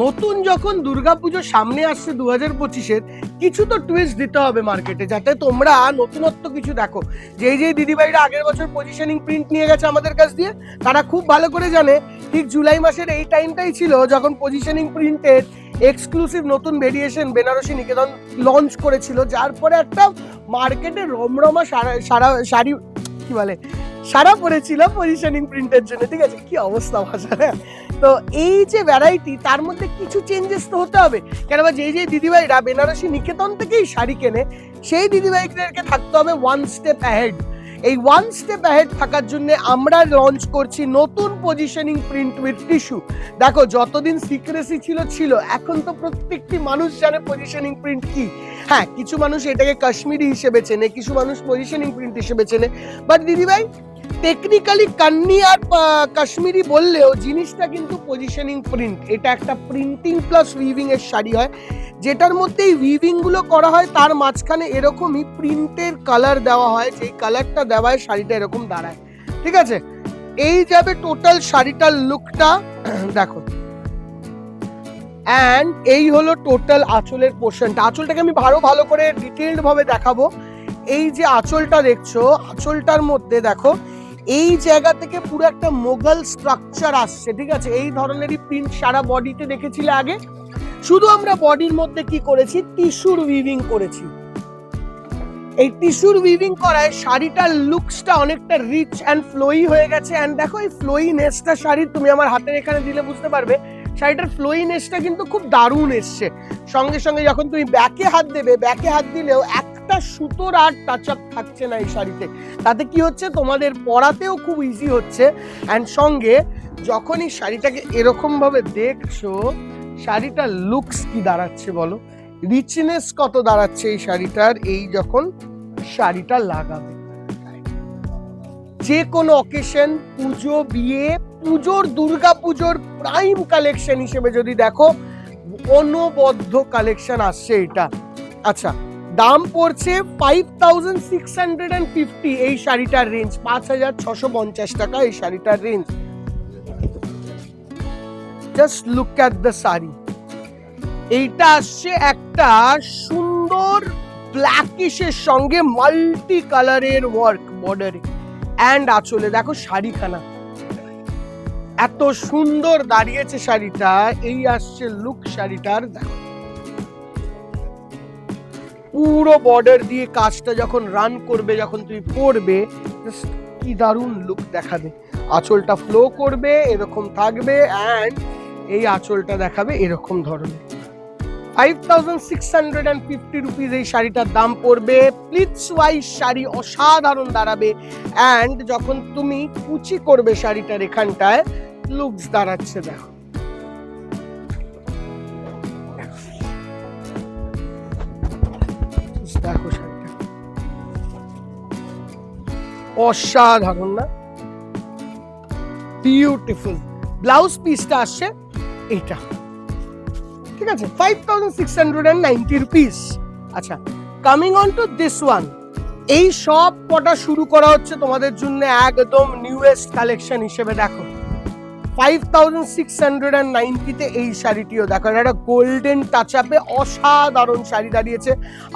নতুন যখন দুর্গাপুজো সামনে আসছে দু হাজার পঁচিশের, কিছু তো টুইস্ট দিতে হবে মার্কেটে যাতে তোমরা নতুনত্ব কিছু দেখো। যেই যেই দিদিভাইরা আগের বছর পজিশনিং প্রিন্ট নিয়ে গেছে আমাদের কাছ দিয়ে, তারা খুব ভালো করে জানে ঠিক জুলাই মাসের এই টাইমটাই ছিল যখন পজিশনিং প্রিন্টের এক্সক্লুসিভ নতুন ভেরিয়েশন বেনারসি নিকেতন লঞ্চ করেছিল, যার পরে একটা মার্কেটে রমরমা সারা সারা শাড়ি কি বলে? সারা পড়েছিল পজিশনিং প্রিন্টের জন্য। ঠিক আছে? কি অবস্থা ভাষা হ্যাঁ? তো এই যে ভ্যারাইটি তার মধ্যে কিছু চেঞ্জেস তো হতে হবে। কেন যেই যেই দিদিভাইরা বেনারসি নিকেতন থেকেই শাড়ি কেনে, সেই দিদিভাইদেরকে থাকতে হবে ওয়ান স্টেপ অ্যাহেড এই ওয়ান স্টেপ অ্যাহেড থাকার জন্য আমরা লঞ্চ করছি নতুন পজিশনিং প্রিন্ট উইথ টিস্যু দেখো, যতদিন সিক্রেসি ছিল ছিল। এখন তো প্রত্যেকটি মানুষ জানে পজিশনিং প্রিন্ট কি। হ্যাঁ কিছু মানুষ এটাকে কাশ্মীরি হিসেবে চেনে, কিছু মানুষ পজিশনিং প্রিন্ট হিসেবে চেনে। বাট দিদিভাই টেকনিক্যালি কান্নি আর কাশ্মীরি বললেও জিনিসটা কিন্তু পজিশনিং প্রিন্ট এটা একটা প্রিন্টিং প্লাস উইভিং এর শাড়ি হয়। যেটার মধ্যে এই উইভিংগুলো করা হয়, তার মাঝখানে এরকমই প্রিন্টের কালার দেওয়া হয়, যেই কালারটা দেওয়া হয়, শাড়িটা এরকম দাঁড়ায়। ঠিক আছে? এই যাবে টোটাল শাড়িটার লুকটা দেখো। অ্যান্ড এই হলো টোটাল আঁচলের পোর্শনটা আঁচলটাকে আমি আরও ভালো করে ডিটেইলড ভাবে দেখাবো। এই যে আঁচলটা দেখছ, আঁচলটার মধ্যে দেখো এই জায়গা থেকে পুরো একটা মোগল স্ট্রাকচার আসছে, ঠিক আছে? এই ধরনেরই প্রিন্ট সারা বডিতে দেখেছিলে আগে। শুধু আমরা বডির মধ্যে কি করেছি? টিস্যুর উইভিং করেছি। এই টিস্যুর উইভিং করায় শাড়িটার লুকসটা অনেকটা রিচ অ্যান্ড ফ্লোই হয়ে গেছে। অ্যান্ড দেখো, এই ফ্লোইনেসটা শাড়ির, তুমি আমার হাতের এখানে দিলে বুঝতে পারবে, শাড়িটার ফ্লোইনেসটা কিন্তু খুব দারুণ এসছে। সঙ্গে সঙ্গে যখন তুমি ব্যাকে হাত দেবে ব্যাকে হাত দিলেও একটা সুতোর আর টাচ আপ থাকছে না এই শাড়িতে। তাতে কি হচ্ছে? তোমাদের পরাতেও খুব ইজি হচ্ছে। অ্যান্ড সঙ্গে যখন এই শাড়িটাকে এরকমভাবে দেখছ, শাড়িটার লুকস কি দাঁড়াচ্ছে বলো? রিচনেস কত দাঁড়াচ্ছে এই শাড়িটার? এই যখন শাড়িটা লাগাবে। যে কোনো অকেশন পুজো, বিয়ে, পুজোর, দুর্গা পুজোর প্রাইম কালেকশন হিসেবে যদি দেখো, অনবদ্য কালেকশন আসছে এটা। আচ্ছা দাম পড়ছে five thousand six hundred and fifty এই শাড়িটার রেঞ্জ পাঁচ হাজার ছশো পঞ্চাশ টাকা এই শাড়িটার range just look at the sari. এইটা আসছে একটা সুন্দর ব্ল্যাকিশের সঙ্গে মাল্টি কালারের ওয়ার্ক বর্ডারে অ্যান্ড আঁচলে দেখো শাড়িখানা। এত সুন্দর দাঁড়িয়েছে শাড়িটা, এই আসছে লুক শাড়িটার, দেখো। পুরো বর্ডার দিয়ে কাজটা যখন রান করবে, যখন তুমি পরবে কি দারুণ লুক দেখাবে। আঁচলটা ফ্লো করবে, এরকম থাকবে অ্যান্ড এই আঁচলটা দেখাবে এরকম ধরনের। Five thousand six hundred and fifty rupees এই শাড়িটার দাম পড়বে। প্লিটস ওয়াইজ শাড়ি অসাধারণ দাঁড়াবে অ্যান্ড যখন তুমি কুচি করবে শাড়িটার এখানটায় লুকস দাঁড়াচ্ছে দেখো। অসাধারণ না? বিউটিফুল ব্লাউজ পিসটা আসছে এটা ঠিক আছে? Five thousand six hundred and ninety rupees আচ্ছা coming on to this one এই সব কটা শুরু করা হচ্ছে তোমাদের জন্য একদম নিউয়েস্ট কালেকশন হিসেবে, দেখো। Five thousand six hundred and নাইনটিতে এই শাড়িটিও দেখো। একটা গোল্ডেন টাচ আপে অসাধারণ শাড়ি দাঁড়িয়েছে।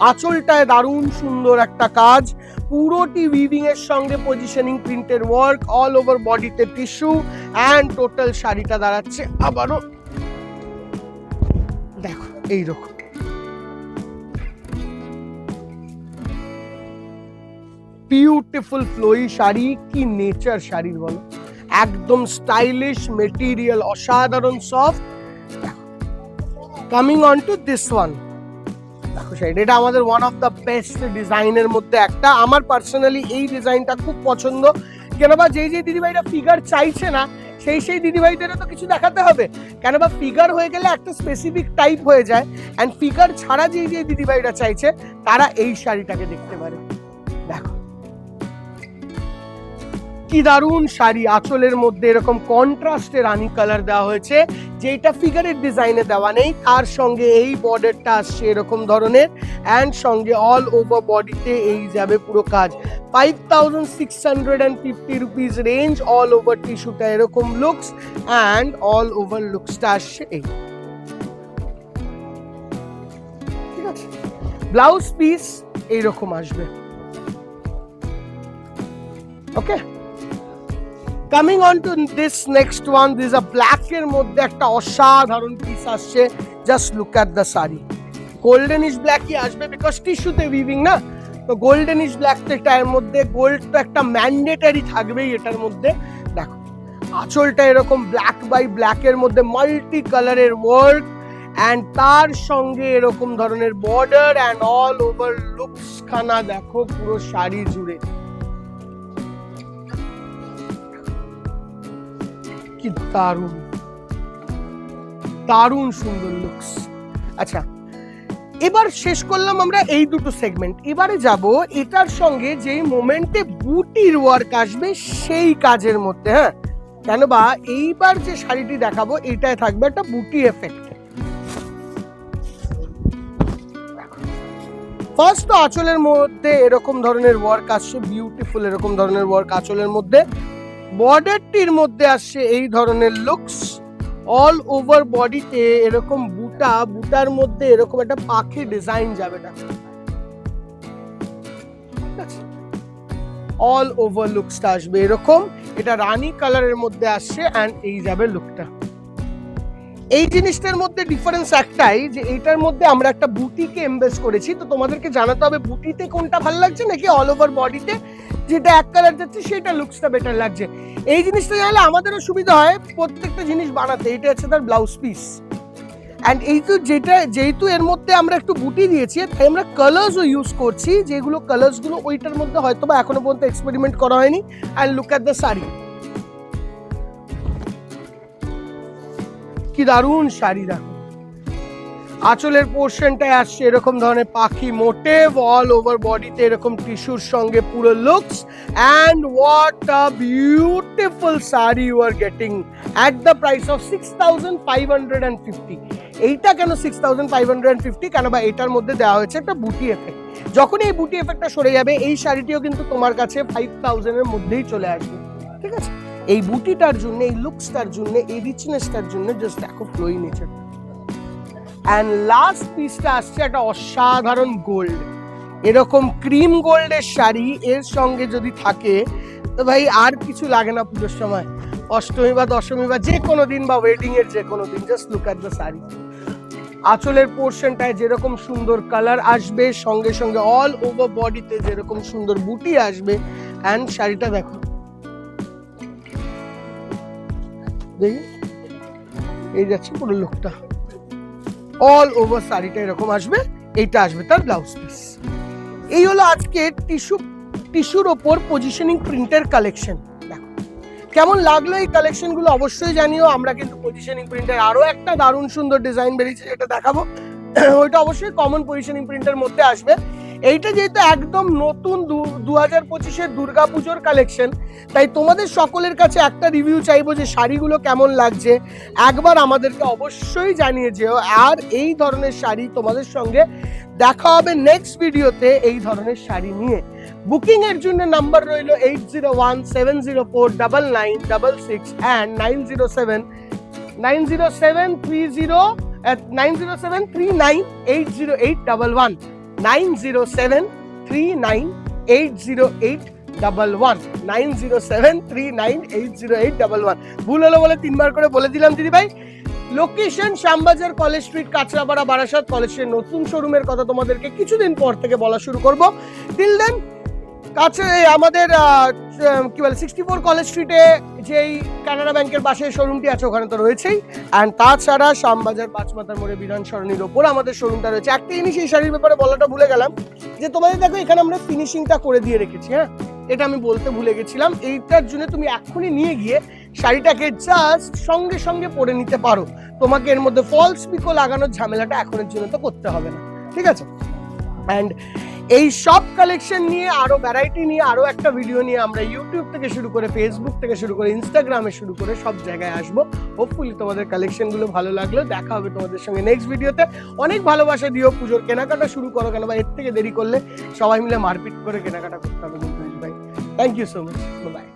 আঁচলটায় দারুণ সুন্দর একটা কাজ। পুরোটি উইভিং এর সঙ্গে পজিশনিং প্রিন্টের ওয়ার্ক অল ওভার বডিতে টিস্যু অ্যান্ড টোটাল শাড়িটা দাঁড়াচ্ছে আবারও। দেখো, এইরকম। বিউটিফুল ফ্লোই শাড়ি, কি নেচার শাড়ির বলো। একদম স্টাইলিশ মেটেরিয়াল অসাধারণ soft coming on to this one দেখো শাড়ি এটা আমাদের ওয়ান অফ দ্য বেস্ট ডিজাইনের মধ্যে একটা। আমার পার্সোনালি এই ডিজাইনটা খুব পছন্দ। কেন বা যেই যেই দিদিভাইরা ফিগার চাইছে না, সেই সেই দিদিভাইদেরও তো কিছু দেখাতে হবে। কেন বা ফিগার হয়ে গেলে একটা স্পেসিফিক টাইপ হয়ে যায়। অ্যান্ড ফিগার ছাড়া যেই যেই দিদিভাইরা চাইছে, তারা এই শাড়িটাকে দেখতে পারে। দেখো। কি দারুণ শাড়ি আঁচলের মধ্যে এরকম কন্ট্রাস্টে রানি কালার দেওয়া হয়েছে, যেটা ফিগারের ডিজাইনে দেওয়া নেই, তার সঙ্গে এই বর্ডারটা আসছে এরকম ধরনের অ্যান্ড সঙ্গে অল ওভার বডিতে এই যাবে পুরো কাজ। Five thousand six hundred and fifty rupees range all over টিস্যুটা এরকম লুকস অ্যান্ড অল ওভার লুকসটা আসছে এই। ঠিক আছে? ব্লাউজ পিস এইরকম আসবে। Okay coming on to this next one this a black এর মধ্যে একটা অসাধারণ পিস আসছে just look at the sari golden is ব্ল্যাকই আসবে বিকজ টিস্যুতে উইভিং না? তো গোল্ডেন ইজ ব্ল্যাক তো একটা এর মধ্যে গোল্ড তো একটা ম্যান্ডেটারি থাকবেই এটার মধ্যে। দেখো, আঁচলটা এরকম ব্ল্যাক বাই ব্ল্যাক এর মধ্যে মাল্টি কালারের ওয়ার্ক অ্যান্ড তার সঙ্গে এরকম ধরনের border and all over looks খানা দেখো, পুরো শাড়ি জুড়ে। কি দারুণ দারুণ সুন্দর লুকস আচ্ছা এবার শেষ করলাম আমরা এই দুটো সেগমেন্ট এবারে যাব এটার সঙ্গে যেই মোমেন্টে বুটির ওয়ার্ক আসবে সেই কাজের মধ্যে হ্যাঁ? কেন বা এইবার যে শাড়িটি দেখাবো, এটায় থাকবে একটা বুটি এফেক্ট ফার্স্ট তো আঁচলের মধ্যে এরকম ধরনের ওয়ার্ক আসছে বিউটিফুল এরকম ধরনের ওয়ার্ক আঁচলের মধ্যে। বর্ডারটির মধ্যে আসছে এই ধরনের লুকস অল ওভার বডিতে এরকম বুটা, বুটার মধ্যে এরকম একটা পাখি ডিজাইন যাবে না। অল ওভার লুকসটা আসবে এরকম। এটা রানি কালারের মধ্যে আসছে অ্যান্ড এই যাবে লুকটা এই জিনিসটার মধ্যে ডিফারেন্স একটাই যে এইটার মধ্যে আমরা একটা বুটিকে এমবেস করেছি। তো তোমাদেরকে জানাতে হবে বুটিতে কোনটা ভালো লাগছে নাকি অল ওভার বডিতে যেটা এক কালার যাচ্ছে সেটা লুকসটা বেটার লাগছে। এই জিনিসটা জানলে আমাদেরও সুবিধা হয় প্রত্যেকটা জিনিস বানাতে। এটা হচ্ছে তার ব্লাউজ পিস অ্যান্ড এই তো যেটা, যেহেতু এর মধ্যে আমরা একটু বুটি দিয়েছি, তাই আমরা কালার্সও ইউজ করছি, যেগুলো কালার্সগুলো ওইটার মধ্যে হয়তো বা এখনও পর্যন্ত এক্সপেরিমেন্ট করা হয়নি। And look at the sari কি দারুণ শাড়ি দেখো। আঁচলের পোর্শনটায় আসছে এরকম ধরনের পাখি মোটেভ অল ওভার বডিতে এরকম টিস্যুর সঙ্গে পুরো looks and what a beautiful sari you are getting at the price of six thousand five hundred and fifty এইটা কেন six thousand five hundred and fifty কেন বা এটার মধ্যে দেওয়া হয়েছে একটা বুটি এফেক্ট যখন এই বুটি এফেক্টটা সরে যাবে, এই শাড়িটিও কিন্তু তোমার কাছে ফাইভ থাউজেন্ডের মধ্যেই চলে আসবে। ঠিক আছে? এই বুটিটার জন্য, এই লুকসটার জন্য, এই রিচনেসটার জন্য জাস্ট দেখো ফ্লোই নেচার অ্যান্ড লাস্ট পিসটা আসছে একটা অসাধারণ গোল্ড এরকম ক্রিম গোল্ডের শাড়ি, এর সঙ্গে যদি থাকে, তো ভাই আর কিছু লাগে না পুজোর সময়। অষ্টমী বা দশমী বা যে কোনো দিন বা ওয়েডিং এর যে কোনো দিন just look at the sari. আঁচলের পোর্শনটায় যেরকম সুন্দর কালার আসবে, সঙ্গে সঙ্গে অল ওভার বডিতে যেরকম সুন্দর বুটি আসবে অ্যান্ড শাড়িটা দেখো। দেখি। এই যাচ্ছে পুরো লুকটা অল ওভার শাড়িটা এরকম আসবে, এইটা আসবে তার ব্লাউজ পিস এই হলো আজকে টিস্যু টিস্যুর ওপর পজিশনিং প্রিন্টের কালেকশন দেখো, কেমন লাগল এই কালেকশনগুলো অবশ্যই জানিও, আমরা কিন্তু পজিশনিং প্রিন্টের আরও একটা দারুণ সুন্দর ডিজাইন বেরিয়েছে, যেটা দেখাবো। ওইটা অবশ্যই কমন পজিশনিং প্রিন্টের মধ্যে আসবে। এইটা যেহেতু একদম নতুন দু হাজার পঁচিশের পুজোর কালেকশন তাই তোমাদের সকলের কাছে একটা রিভিউ চাইব যে শাড়িগুলো কেমন লাগছে। একবার আমাদেরকে অবশ্যই জানিয়ে যেও, আর এই ধরনের শাড়ি তোমাদের সঙ্গে দেখা হবে নেক্সট ভিডিওতে এই ধরনের শাড়ি নিয়ে। বুকিং এর জন্য নাম্বার রইল eight zero one seven zero four double nine double six and nine zero seven nine zero seven three zero nine zero seven three nine eight zero eight double one nine zero seven three nine eight zero eight double one. Nine zero seven three nine eight zero eight double one. ভুল হলো বলে তিনবার করে বলে দিলাম দিদি ভাই location Shyambazar College Street, Kanchrapara, Barasat কলেজের নতুন শোরুমের কথা তোমাদেরকে কিছুদিন পর থেকে বলা শুরু করব। দিল দেন কাছে আমাদের কি বলে সিক্সটি ফোর কলেজ স্ট্রিটে যেই কানাডা ব্যাংকের পাশে শোরুমটি আছে, ওখানে তো রয়েছেই। অ্যান্ড তাছাড়া শ্যামবাজার পাঁচমাথার মোড়ে বিধান সরণির ওপর আমাদের শোরুমটা রয়েছে। একটা জিনিস এই শাড়ির ব্যাপারে বলাটা ভুলে গেলাম, যে তোমাদের দেখো, এখানে আমরা ফিনিশিংটা করে দিয়ে রেখেছি হ্যাঁ? এটা আমি বলতে ভুলে গেছিলাম। এইটার জন্য তুমি এক্ষুনি নিয়ে গিয়ে শাড়িটাকে জাস্ট সঙ্গে সঙ্গে পরে নিতে পারো। তোমাকে এর মধ্যে ফলস পিকো লাগানোর ঝামেলাটা এখনের জন্য তো করতে হবে না। ঠিক আছে? অ্যান্ড এই সব কালেকশন নিয়ে, আরও ভ্যারাইটি নিয়ে, আরও একটা ভিডিও নিয়ে আমরা ইউটিউব থেকে শুরু করে ফেসবুক থেকে শুরু করে ইনস্টাগ্রামে শুরু করে সব জায়গায় আসব। হোপফুলি তোমাদের কালেকশনগুলো ভালো লাগল। দেখা হবে তোমাদের সঙ্গে নেক্সট ভিডিওতে অনেক ভালোবাসা দিও পুজোর। কেনাকাটা শুরু করো কেন বা এর থেকে দেরি করলে সবাই মিলে মারপিট করে কেনাকাটা করতে হবে ভাই। Thank you so much bye